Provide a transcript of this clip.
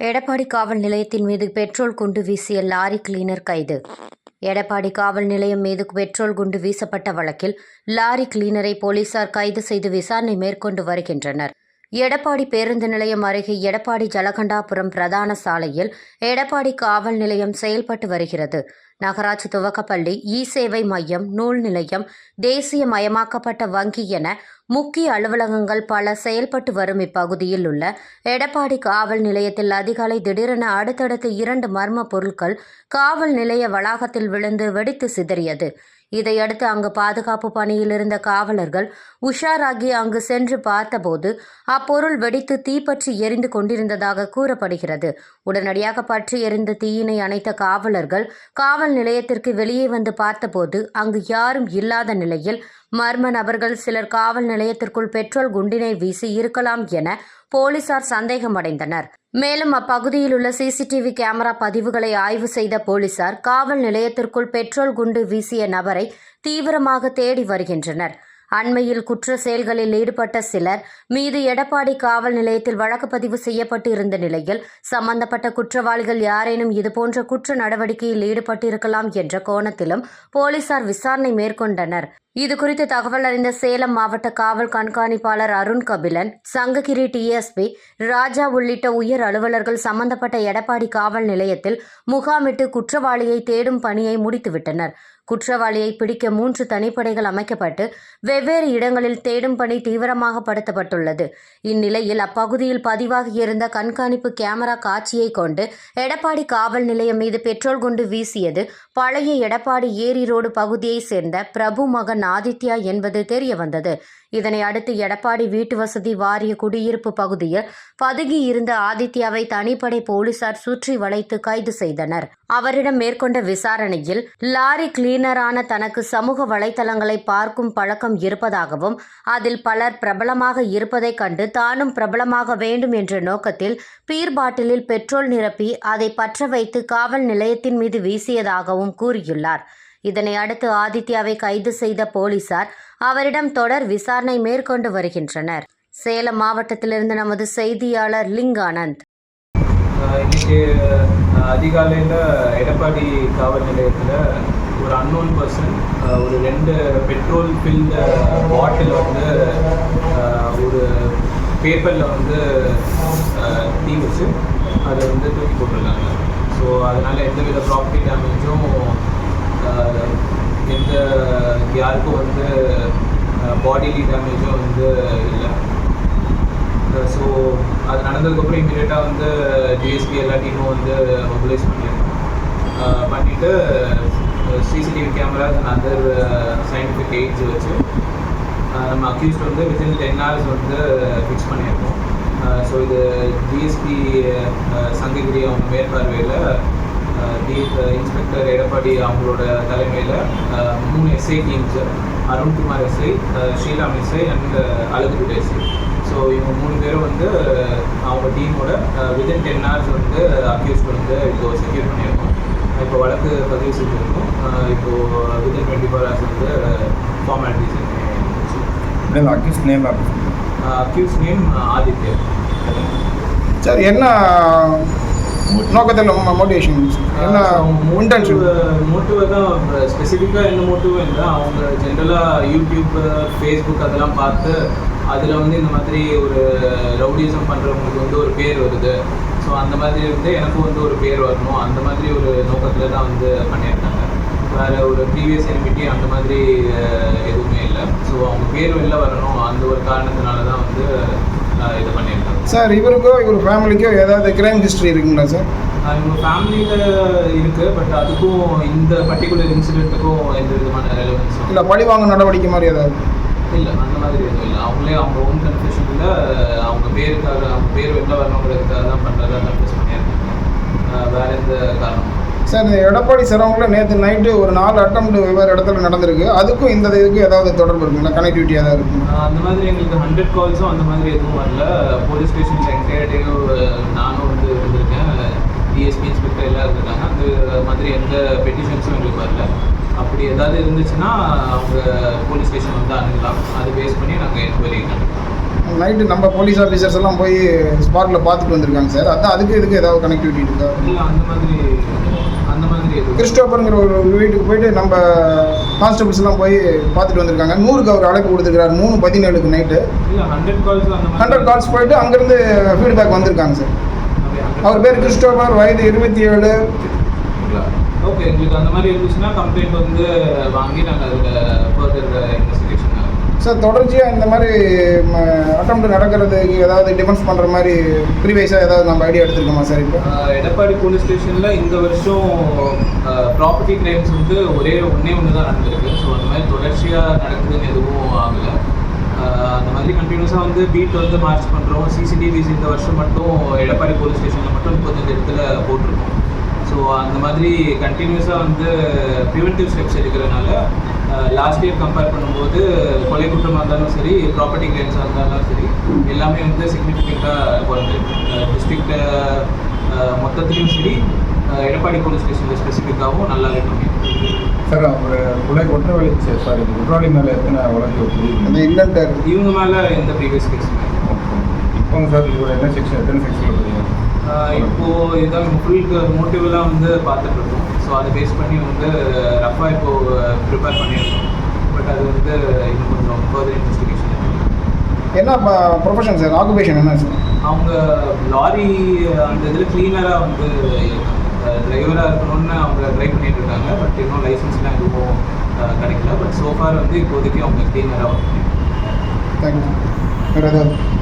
எடப்பாடி காவல் நிலையத்தின் மீது பெட்ரோல் குண்டு வீசிய லாரி கிளீனர் கைது. எடப்பாடி காவல் நிலையம் மீது பெட்ரோல் குண்டு வீசப்பட்ட வழக்கில் லாரி கிளீனரை போலீசார் கைது செய்து விசாரணை மேற்கொண்டு வருகின்றனர். எடப்பாடி பேருந்து நிலையம் அருகே எடப்பாடி ஜலகண்டாபுரம் பிரதான சாலையில் எடப்பாடி காவல் நிலையம் செயல்பட்டு வருகிறது. நகராட்சி துவக்கப்பள்ளி இ சேவை மையம் நூல் நிலையம் தேசிய மயமாக்கப்பட்ட வங்கி என முக்கிய அலுவலகங்கள் பல செயல்பட்டு வரும் இப்பகுதியில் உள்ள எடப்பாடி காவல் நிலையத்தில் அதிகாலை திடீரென அடுத்தடுத்து இரண்டு மர்ம பொருட்கள் காவல் நிலைய வளாகத்தில் விழுந்து வெடித்து சிதறியது. இதையடுத்து அங்கு பாதுகாப்பு பணியில் இருந்த காவலர்கள் உஷாராகி அங்கு சென்று பார்த்தபோது அப்பொருள் வெடித்து தீப்பற்றி எரிந்து கொண்டிருந்ததாக கூறப்படுகிறது. உடனடியாக பற்றி எரிந்த தீயினை அணைத்த காவலர்கள் காவல் நிலையத்திற்கு வெளியே வந்து பார்த்தபோது அங்கு யாரும் இல்லாத நிலையில் மர்ம நபர்கள் சிலர் காவல் நிலையத்திற்குள் பெட்ரோல் குண்டினை வீசி இருக்கலாம் என போலீசார் சந்தேகமடைந்தனர். மேலும் அப்பகுதியில் உள்ள சிசிடிவி கேமரா பதிவுகளை ஆய்வு செய்த போலீசார் காவல் நிலையத்திற்குள் பெட்ரோல் குண்டு வீசிய நபரை தீவிரமாக தேடி வருகின்றனர். அண்மையில் குற்ற செயல்களில் ஈடுபட்ட சிலர் மீது எடப்பாடி காவல் நிலையத்தில் வழக்கு பதிவு செய்யப்பட்டு இருந்த நிலையில் சம்பந்தப்பட்ட குற்றவாளிகள் யாரேனும் இதுபோன்ற குற்ற நடவடிக்கையில் ஈடுபட்டிருக்கலாம் என்ற கோணத்திலும் போலீசார் விசாரணை மேற்கொண்டனர். இதுகுறித்து தகவல் அறிந்த சேலம் மாவட்ட காவல் கண்காணிப்பாளர் அருண் கபிலன் சங்ககிரி டிஎஸ்பி ராஜா உள்ளிட்ட உயர் அலுவலர்கள் சம்பந்தப்பட்ட எடப்பாடி காவல் நிலையத்தில் முகாமிட்டு குற்றவாளியை தேடும் பணியை முடித்துவிட்டனர். குற்றவாளியை பிடிக்க மூன்று தனிப்படைகள் அமைக்கப்பட்டு வெவ்வேறு இடங்களில் தேடும் பணி தீவிரமாக படுத்தப்பட்டுள்ளது. இந்நிலையில் அப்பகுதியில் பதிவாகியிருந்த கண்காணிப்பு கேமரா காட்சியை கொண்டு எடப்பாடி காவல் நிலையம் மீது பெட்ரோல் குண்டு வீசியது. பழைய எடப்பாடி ஏரி ரோடு பகுதியைச் சேர்ந்த பிரபு மகன் ஆதித்யா என்பது தெரியவந்தது. இதனை அடுத்து எடப்பாடி வீட்டு வசதி வாரிய குடியிருப்பு பகுதியில் பதுகி இருந்த ஆதித்யாவை தனிப்படை போலீசார் சுற்றி வளைத்து கைது செய்தனர். அவரிடம் மேற்கொண்ட விசாரணையில் லாரி பின்னரான தனக்கு சமூக வலைதளங்களை பார்க்கும் பழக்கம் இருப்பதாகவும் அதில் பலர் பிரபலமாக இருப்பதைக் கண்டு தானும் பிரபலமாக வேண்டும் என்ற நோக்கத்தில் பீர் பாட்டிலில் பெட்ரோல் நிரப்பி அதை பற்ற வைத்து காவல் நிலையத்தின் மீது வீசியதாகவும் கூறியுள்ளார். இதனை அடுத்து ஆதித்யாவை கைது செய்த போலீசார் அவரிடம் தொடர் விசாரணை மேற்கொண்டு வருகின்றனர். சேலம் மாவட்டத்திலிருந்து நமது செய்தியாளர் லிங்கானந்த். இன்னைக்கு அதிகாலையில் எடப்பாடி காவல் நிலையத்தில் ஒரு அன்னோன் பர்சன் ஒரு ரெண்டு பெட்ரோல் ஃபில்ட பாட்டில் வந்து ஒரு பேப்பரில் வந்து தீ வச்சு அதை வந்து தூக்கி போட்டுருக்காங்க. ஸோ அதனால் எந்தவித ப்ராப்பர்ட்டி டேமேஜும் எந்த யாருக்கும் வந்து பாடிலி டேமேஜும் வந்து இல்லை. ஸோ அது நடந்ததுக்கப்புறம் இமீடியட்டாக வந்து டிஎஸ்பி எல்லா டீமும் வந்து மொபிலைஸ் பண்ணியிருக்கோம் பண்ணிவிட்டு CCTV cameras and other scientific aids வச்சு நம்ம அக்யூஸ்ட் வந்து வித்தின் டென் ஹவர்ஸ் வந்து ஃபிக்ஸ் பண்ணியிருக்கோம். ஸோ இது டிஎஸ்பி சங்ககிரி அவங்க மேற்பார்வையில் டி இன்ஸ்பெக்டர் எடப்பாடி அவங்களோட தலைமையில் மூணு SI teams Arunkumar SI Sriram SI and அழகுபுட் SI so இவங்க மூணு பேரும் வந்து அவங்க டீமோட வித்தின் டென் ஹவர்ஸ் வந்து அக்யூஸ்ட் வந்து இப்போ செக்யூர் பண்ணியிருக்கோம். இப்போ வழக்கு பதிவு செஞ்சுருக்கோம். இப்போ வித்தின் டுவெண்ட்டி ஃபோர் ஹவர்ஸ் வந்து ஃபார்மாலிட்டிஸ் இல்லை accused name accused name Adityar sir என்ன நோக்கத்தில் மோட்டிவேஷன் என்ன இன்டென்ஷன் மோட்டிவ் தான் ஸ்பெசிஃபிக்காக எந்த மோட்டிவும் இல்லை அவங்க ஜென்ரலாக யூடியூப் ஃபேஸ்புக் அதெல்லாம் பார்த்து அதில் வந்து இந்த மாதிரி ஒரு ரவுடிசம் பண்ணுறவங்களுக்கு வந்து ஒரு பேர் வருது. ஸோ அந்த மாதிரி வந்து எனக்கும் வந்து ஒரு பேர் வரணும். அந்த மாதிரி ஒரு நோக்கத்தில் தான் வந்து பண்ணியிருக்காங்க. வேறு ஒரு ப்ரீவியஸ் எனிமிட்டி அந்த மாதிரி எதுவுமே இல்லை. ஸோ அவங்க பேர் வெளில வரணும். அந்த ஒரு காரணத்தினால தான் வந்து இது பண்ணியிருக்காங்க. சார் இவருக்கோ இவர் ஃபேமிலிக்கோ ஏதாவது கிரைம் ஹிஸ்ட்ரி இருக்குங்களா சார்? இவங்க ஃபேமிலியில் இருக்குது பட் அதுக்கும் இந்த பர்டிகுலர் இன்சிடெண்ட்டுக்கும் எந்த விதமான ரெலவென்ஸும் இல்லை பழிவாங்க நடவடிக்கை மாதிரி ஏதாவது? இல்லை அந்த மாதிரி எதுவும் இல்லை. அவங்களே அவங்க ஓன் கன்ஃபெஷனில் அவங்க பேருக்காக அவங்க பேர் வெளில வரணுங்கிறதுக்காக தான் பண்ணுறதா கன்ஃபெஸ் பண்ணியிருக்காங்க. வேற எந்த காரணமும் சார் இந்த எடப்பாடி சரவங்கில் நேற்று நைட்டு ஒரு நாலு அட்டம் வெவ்வேறு இடத்துல நடந்திருக்கு. அதுக்கும் இந்த இதுக்கு ஏதாவது தொடர்பு இருக்குங்களா? கனெக்டிவிட்டி ஏதாவது ஆஹ் அந்த மாதிரி எங்களுக்கு ஹண்ட்ரட் கால்ஸும் அந்த மாதிரி எதுவும் வரல. போலீஸ் ஸ்டேஷனில் என்டையர் டே நானும் வந்து டிஎஸ்பி இன்ஸ்பெக்டர் எல்லாம் இருந்திருக்காங்க அந்த மாதிரி எந்த பெட்டிஷன்ஸும் எங்களுக்கு வரல. அப்படி ஏதாவது இருந்துச்சுன்னா அவங்க போலீஸ் ஸ்டேஷன் வந்து அணுகலாம். அது பேஸ் பண்ணி நாங்கள் என்கொயரி நைட்டு நம்ம போலீஸ் ஆஃபீஸர்ஸ் எல்லாம் போய் ஸ்பாட்டில் பார்த்துட்டு வந்திருக்காங்க சார். அதான் அதுக்கு இதுக்கு ஏதாவது கனெக்டிவிட்டி இருக்கா? இல்லை அந்த மாதிரி அந்த மாதிரி கிறிஸ்டோபருங்கிற ஒரு வீட்டுக்கு போயிட்டு நம்ம கான்ஸ்டபிள்ஸ் எல்லாம் போய் பார்த்துட்டு வந்திருக்காங்க. நூறுக்கு அவர் அழைப்பு கொடுத்துருக்காரு மூணு பதினேழுக்கு நைட்டு ஹண்ட்ரட் கால்ஸ் போயிட்டு அங்கேருந்து ஃபீட்பேக் வந்திருக்காங்க சார். அவர் பேர் கிறிஸ்டோபர் வயது இருபத்தி ஏழு ஓகே எங்களுக்கு அந்த மாதிரி இருந்துச்சுன்னா கம்ப்ளைண்ட் வந்து வாங்கி நாங்கள் அதில் ஃபர்தர் இன்வெஸ்டிகேஷன் சார் தொடர்ச்சியாக இந்த மாதிரி அட்டம் நடக்கிறதுக்கு ஏதாவது டிஃபென்ஸ் பண்ணுற மாதிரி ப்ரீவைஸாக ஏதாவது நம்ம ஐடியா எடுத்துருக்கோமா சார் இப்போ? எடப்பாடி போலீஸ் ஸ்டேஷனில் இந்த வருஷம் ப்ராப்பர்ட்டி கிரைம்ஸ் வந்து ஒரே ஒன்றே ஒன்று தான் நடந்திருக்கு. ஸோ அந்த மாதிரி தொடர்ச்சியாக நடக்குதுன்னு எதுவும் ஆகலை. கண்டினியூஸாக வந்து பீட் வந்து மார்ச் பண்ணுறோம் சிசிடிவிஸ் இந்த வருஷம் மட்டும் எடப்பாடி போலீஸ் ஸ்டேஷனில் மட்டும் முப்பத்தஞ்சு இடத்துல போட்டிருக்கோம். ஸோ அந்த மாதிரி கண்டினியூஸாக வந்து ப்ரிவென்டிவ் ஸ்டெப்ஸ் எடுக்கிறதுனால லாஸ்ட் இயர் கம்பேர் பண்ணும்போது கொலை குற்றமாக இருந்தாலும் சரி ப்ராப்பர்ட்டி கிரைம்ஸாக இருந்தாலும் சரி எல்லாமே வந்து சிக்னிஃபிகண்ட்டாக குறைஞ்சிருக்கு டிஸ்ட்ரிக்ட் மொத்தத்துலேயும் சரி எடப்பாடி போலீஸ் ஸ்டேஷனில் ஸ்பெசிஃபிக்காகவும் நல்லாவே பண்ணியிருக்கு. சார் அவர் கொலை குற்றவாளி சாரி குற்றவாளி மேலே எத்தனை வழக்கு அந்த இல்லன்ட்டார் இவங்க மேலே எந்த ப்ரீவியஸ் கேஸ் இப்போ சார் இவர் என்ன செக்ஷன் எத்தனை செக்ஷனில் பதிவு இப்போது இதான் ஃபுல் மோட்டிவெல்லாம் வந்து பார்த்துட்டு இருக்கோம். ஸோ அதை பேஸ் பண்ணி வந்து ரஃபாக இப்போது ப்ரிப்பேர் பண்ணியிருக்கோம். பட் அது வந்து இன்னும் கொஞ்சம் ஃபர்தர் இன்வெஸ்டிகேஷன் என்ன ப்ரொஃபஷன் சார் ஆக்குபேஷன் என்ன சார் அவங்க லாரி அந்த இதில் க்ளீனராக வந்து டிரைவராக இருக்கணும்னு அவங்க ட்ரை பண்ணிட்டு இருக்காங்க. பட் இன்னும் லைசன்ஸ்லாம் எதுவும் கிடைக்கல. பட் சோஃபார் வந்து இப்போதைக்கு அவங்க கிளீனராக ஒர்க் பண்ணிட்டு தேங்க்யூ வேறு ஏதாவது